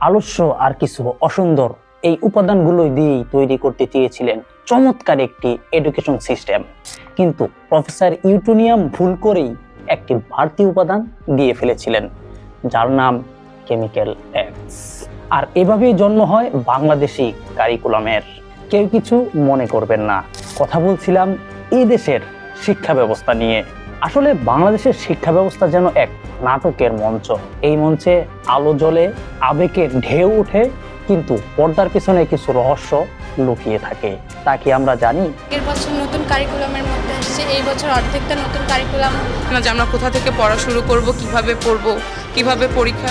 আলস্য আর কিছু অসুন্দর এই উপাদানগুলোই দিয়েই তৈরি করতে চেয়েছিলেন চমৎকার একটি এডুকেশন সিস্টেম। কিন্তু প্রফেসর ইউটোনিয়াম ভুল করেই একটি বাড়তি উপাদান দিয়ে ফেলেছিলেন, যার নাম কেমিক্যাল এক্স আর এভাবেই জন্ম হয় বাংলাদেশি কারিকুলামের। কেউ কিছু মনে করবেন না। কথা বলছিলাম এই দেশের শিক্ষা ব্যবস্থা নিয়ে। আসলে বাংলাদেশের শিক্ষা ব্যবস্থা যেন এক নাটকের মঞ্চ। এই মঞ্চে আলো জ্বলে আবেগের ঢেউ ওঠে কিন্তু পর্দার পিছনে কিছু রহস্য লুকিয়ে থাকে তা কি আমরা জানি? এর বছর নতুন কারিকুলামের মধ্যে আসছে এই বছর অর্ধেকটা নতুন কারিকুলাম যে আমরা কোথা থেকে পড়া শুরু করব কীভাবে পড়ব কীভাবে পরীক্ষা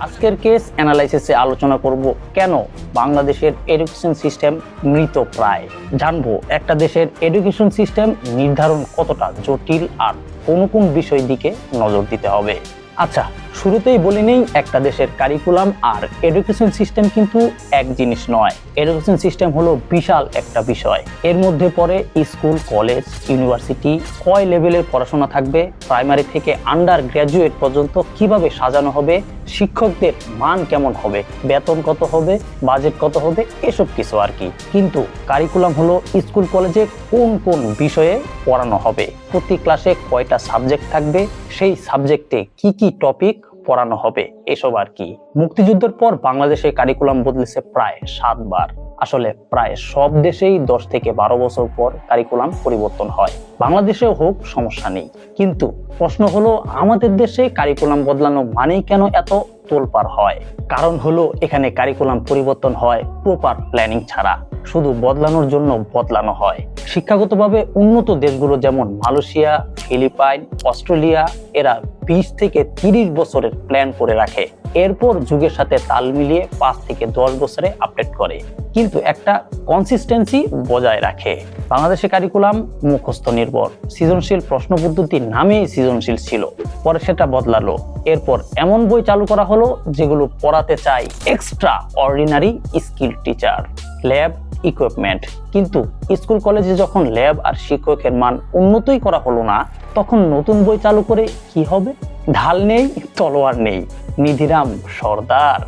আজকের কেস অ্যানালাইসিসে আলোচনা করব কেন বাংলাদেশের এডুকেশন সিস্টেম মৃত প্রায়? জানব একটা দেশের এডুকেশন সিস্টেম নির্ধারণ কতটা জটিল আর কোন কোন বিষয় দিকে নজর দিতে হবে। আচ্ছা শুরুতেই বলে নেই, একটা দেশের কারিকুলাম আর এডুকেশন সিস্টেম কিন্তু এক জিনিস নয়। এডুকেশন সিস্টেম হলো বিশাল একটা বিষয়। এর মধ্যে পড়ে স্কুল কলেজ ইউনিভার্সিটি কয় লেভেলের পড়াশোনা থাকবে প্রাইমারি থেকে আন্ডার গ্র্যাজুয়েট পর্যন্ত কীভাবে সাজানো হবে, শিক্ষকদের মান কেমন হবে, বেতন কত হবে বাজেট কত হবে, এসব কিছু আর কি। কিন্তু কারিকুলাম হলো স্কুল কলেজে কোন কোন বিষয়ে পড়ানো হবে? প্রতি ক্লাসে কয়টা সাবজেক্ট থাকবে? সেই সাবজেক্টে কি কি টপিক পড়ানো হবে। এসব আর কি। মুক্তিযুদ্ধের পর বাংলাদেশের কারিকুলাম বদলেছে প্রায় সাতবার। আসলে প্রায় সব দেশেই দশ থেকে বারো বছর পর কারিকুলাম পরিবর্তন হয়। বাংলাদেশেও হোক, সমস্যা নেই। কিন্তু প্রশ্ন হলো, আমাদের দেশে কারিকুলাম বদলানো মানেই কেন এত তোলপার হয়? কারণ হলো, এখানে কারিকুলাম পরিবর্তন হয় প্রপার প্ল্যানিং ছাড়া। শুধু বদলানোর জন্য বদলানো হয়। শিক্ষাগতভাবে উন্নত দেশগুলো যেমন মালয়েশিয়া, ফিলিপাইন, অস্ট্রেলিয়া, এরা বিশ থেকে তিরিশ বছরের প্ল্যান করে রাখে। এরপর যুগের সাথে তাল মিলিয়ে পাঁচ থেকে দশ বছরে আপডেট করে। কিন্তু একটা কনসিস্টেন্সি বজায় রাখে। বাংলাদেশের কারিকুলাম মুখস্থ নির্ভর। সৃজনশীল প্রশ্ন পদ্ধতি নামেই সৃজনশীল ছিল। পরে সেটা বদলালো। এরপর এমন বই চালু করা হলো যেগুলো পড়াতে চাই extraordinary skill teacher lab equipment কিন্তু স্কুল কলেজে যখন ল্যাব আর শিক্ষকের মান উন্নতই করা হলো না, তখন নতুন বই চালু করে কি হবে? ঢাল নেই, তলোয়ার নেই। নিধিরাম সর্দার।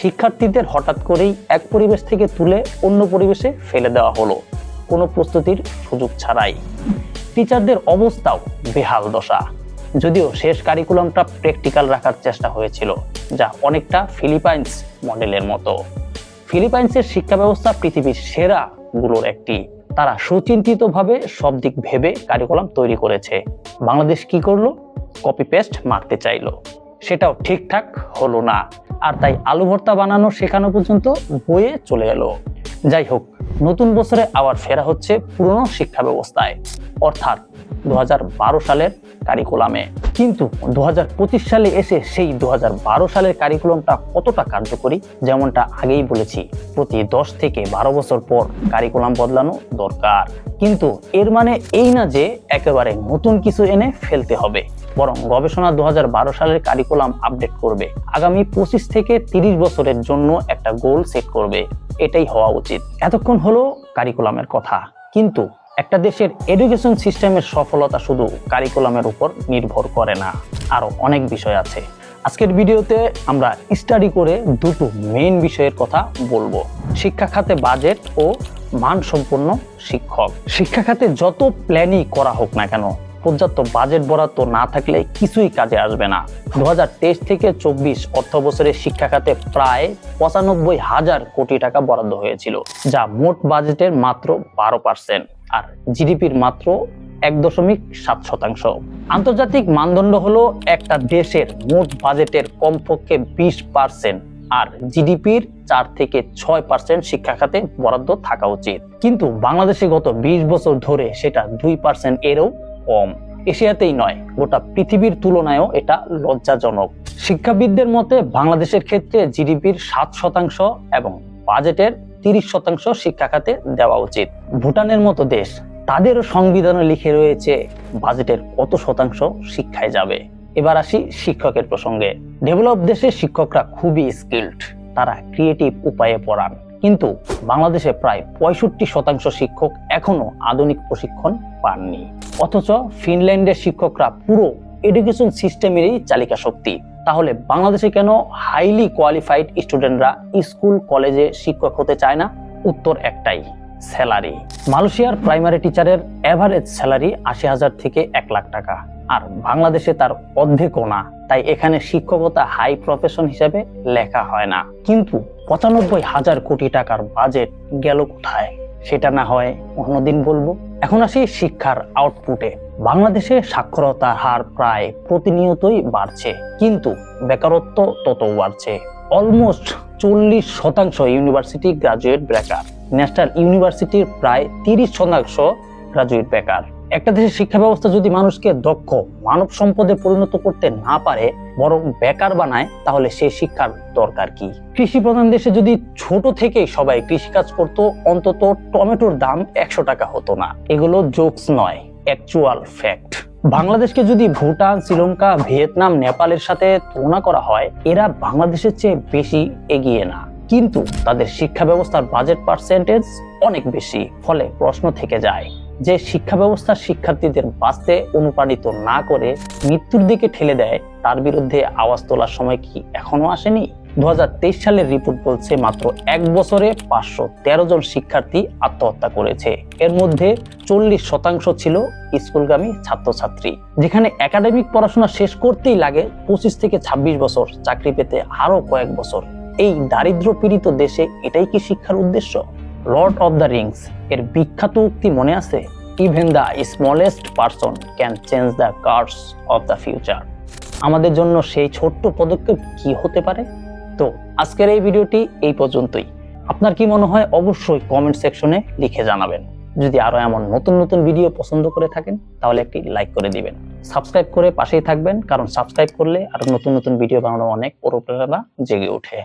শিক্ষার্থীদের হঠাৎ করেই এক পরিবেশ থেকে তুলে অন্য পরিবেশে ফেলে দেওয়া হলো। কোনো প্রস্তুতির সুযোগ ছাড়াই। টিচারদের অবস্থাও বেহাল দশা। যদিও শেষ কারিকুলামটা প্র্যাকটিক্যাল রাখার চেষ্টা হয়েছিল, যা অনেকটা ফিলিপাইন্স মডেলের মতো। ফিলিপাইন্সের শিক্ষা ব্যবস্থা পৃথিবীর সেরা গুলোর একটি। তারা সুচিন্তিতভাবে সব দিক ভেবে কারিকুলাম তৈরি করেছে। বাংলাদেশ কি করল? কপি পেস্ট মারতে চাইলো। সেটাও ঠিকঠাক হলো না। আর তাই আলু ভর্তা বানানো শেখানো পর্যন্ত বয়ে চলে এলো। যাই হোক, নতুন বছরে আবার ফেরা হচ্ছে পুরনো শিক্ষা ব্যবস্থায়। অর্থাৎ দু হাজার বারো সালের কারিকুলামে কিন্তু দু হাজার পঁচিশ সালে এসে সেই দুহাজার বারো সালের কারিকুলামটা কতটা কার্যকরী, যেমনটা আগেই বলেছি, প্রতি দশ থেকে বারো বছর পর কারিকুলাম বদলানো দরকার। কিন্তু এর মানে এই না যে একেবারে নতুন কিছু এনে ফেলতে হবে, বরং গবেষণা দু হাজার বারো সালের কারিকুলাম আপডেট করবে। আগামী পঁচিশ থেকে তিরিশ বছরের জন্য একটা গোল সেট করবে। এটাই হওয়া উচিত। এতক্ষণ হলো কারিকুলামের কথা। কিন্তু একটা দেশের এডুকেশন সিস্টেমের সফলতা শুধু কারিকুলামের উপর নির্ভর করে না, আরও অনেক বিষয় আছে। আজকের ভিডিওতে আমরা স্টাডি করে দুটো মেইন বিষয়ের কথা বলব। শিক্ষা খাতে বাজেট ও মানসম্পন্ন শিক্ষক। শিক্ষা খাতে যত প্ল্যানই করা হোক না কেন, পর্যাপ্ত বাজেট বরাদ্দ না থাকলে কিছুই কাজে আসবে না। দু হাজার তেইশ থেকে চব্বিশ অর্থ বছরে শিক্ষা খাতে প্রায় পঁচানব্বই হাজার কোটি টাকা বরাদ্দ হয়েছিল, যা মোট বাজেটের মাত্র বারো পার্সেন্ট আর জিডিপির মাত্র এক দশমিক সাত শতাংশ। আন্তর্জাতিক মানদণ্ড হলো একটা দেশের মোট বাজেটের কমপক্ষে বিশ পার্সেন্ট আর জিডিপির চার থেকে ছয় পার্সেন্ট শিক্ষা খাতে বরাদ্দ থাকা উচিত। কিন্তু বাংলাদেশে গত বিশ বছর ধরে সেটা দুই পার্সেন্ট এরও কম। এশিয়াতেই নয়, গোটা পৃথিবীর তুলনায়ও এটা লজ্জাজনক। শিক্ষাবিদদের মতে বাংলাদেশের ক্ষেত্রে জিডিপির সাত শতাংশ এবং বাজেটের তিরিশ শতাংশ শিক্ষা খাতে দেওয়া উচিত। ভুটানের মতো দেশ তাদেরও সংবিধানে লিখে রয়েছে, বাজেটের কত শতাংশ শিক্ষায় যাবে। এবার আসি শিক্ষকের প্রসঙ্গে। ডেভেলপ দেশের শিক্ষকরা খুবই স্কিল্ড, তারা ক্রিয়েটিভ উপায়ে পড়ান। কিন্তু বাংলাদেশে প্রায় পঁয়ষট্টি শতাংশ শিক্ষক এখনও আধুনিক প্রশিক্ষণ পাননি। অথচ ফিনল্যান্ডের শিক্ষকরা পুরো এডুকেশন সিস্টেমেরই চালিকা শক্তি তাহলে বাংলাদেশে কেন হাইলি কোয়ালিফাইড স্টুডেন্টরা স্কুল কলেজে শিক্ষক হতে চায় না? উত্তর একটাই স্যালারি মালয়েশিয়ার প্রাইমারি টিচারের এভারেজ স্যালারি আশি হাজার থেকে এক লাখ টাকা। আর বাংলাদেশে তার অর্ধেকও না, তাই এখানে শিক্ষকতা হাই প্রফেশন হিসেবে লেখা হয় না। কিন্তু পঁচানব্বই হাজার কোটি টাকার বাজেট গেল কোথায়? সেটা না হয় অন্যদিন বলব। এখন আসি শিক্ষার আউটপুটে বাংলাদেশে সাক্ষরতার হার প্রায় প্রতিনিয়তই বাড়ছে, কিন্তু বেকারত্ব তত বাড়ছে। অলমোস্ট চল্লিশ শতাংশ ইউনিভার্সিটি গ্রাজুয়েট বেকার। ন্যাশনাল ইউনিভার্সিটির প্রায় তিরিশ শতাংশ গ্রাজুয়েট বেকার। একটা দেশের শিক্ষা ব্যবস্থা যদি মানুষকে দক্ষ, মানব সম্পদে পরিণত করতে না পারে, বরং বেকার বানায়, তাহলে সেই শিক্ষার দরকার কি? কৃষি প্রধান দেশে যদি ছোট থেকেই সবাই কৃষিকাজ করত, অন্তত টমেটোর দাম একশো টাকা হতো না। এগুলো জোকস নয় অ্যাকচুয়াল ফ্যাক্ট বাংলাদেশকে যদি ভুটান, শ্রীলঙ্কা, ভিয়েতনাম, নেপালের সাথে তুলনা করা হয়, এরা বাংলাদেশের চেয়ে বেশি এগিয়ে না। কিন্তু তাদের শিক্ষা ব্যবস্থার বাজেট পার্সেন্টেজ অনেক বেশি, ফলে প্রশ্ন থেকে যায় যে শিক্ষা ব্যবস্থা শিক্ষার্থীদের বাঁচতে অনুপ্রাণিত না করে মৃত্যুর দিকে ঠেলে দেয়, তার বিরুদ্ধে আওয়াজ তোলার সময় কি এখনও আসেনি? দু সালের রিপোর্ট বলছে মাত্র এক বছরে পাঁচশো তেরো জন শিক্ষার্থী আত্মহত্যা করেছে। এর মধ্যে চল্লিশ শতাংশ ছিল স্কুলগামী ছাত্রছাত্রী। যেখানে একাডেমিক পড়াশোনা শেষ করতেই লাগে পঁচিশ থেকে ২৬ বছর, চাকরি পেতে আরও কয়েক বছর। এই দারিদ্র পীড়িত দেশে এটাই কি শিক্ষার উদ্দেশ্য? লর্ড অফ দ্য রিংস এর বিখ্যাত উক্তি মনে আছে? Even the smallest person can change the course of the future আমাদের জন্য সেই ছোট্ট পদক্ষেপ কি হতে পারে? তো আজকের এই ভিডিওটি এই পর্যন্তই। আপনার কি মনে হয় অবশ্যই কমেন্ট সেকশনে লিখে জানাবেন। যদি আরও এমন নতুন নতুন ভিডিও পছন্দ করে থাকেন, তাহলে একটি লাইক করে দিবেন। সাবস্ক্রাইব করে পাশেই থাকবেন, কারণ সাবস্ক্রাইব করলে আরও নতুন নতুন ভিডিও বানানো অনেক অনুপ্রেরণা জেগে ওঠে।